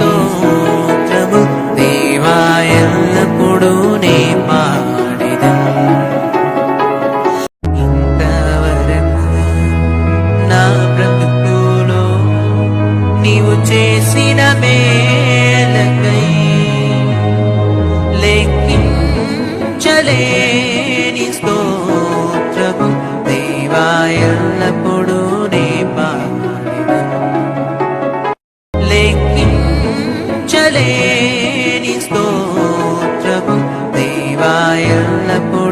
స్తోత్రము దేవా ఎల్లప్పుడూ నే పాడిదం ఇంతవరకు నా బ్రతుకులో నీవు చేసిన మేలకై లెక్కించలేని స్తోత్రము దేవా ఎల్లప్పుడూ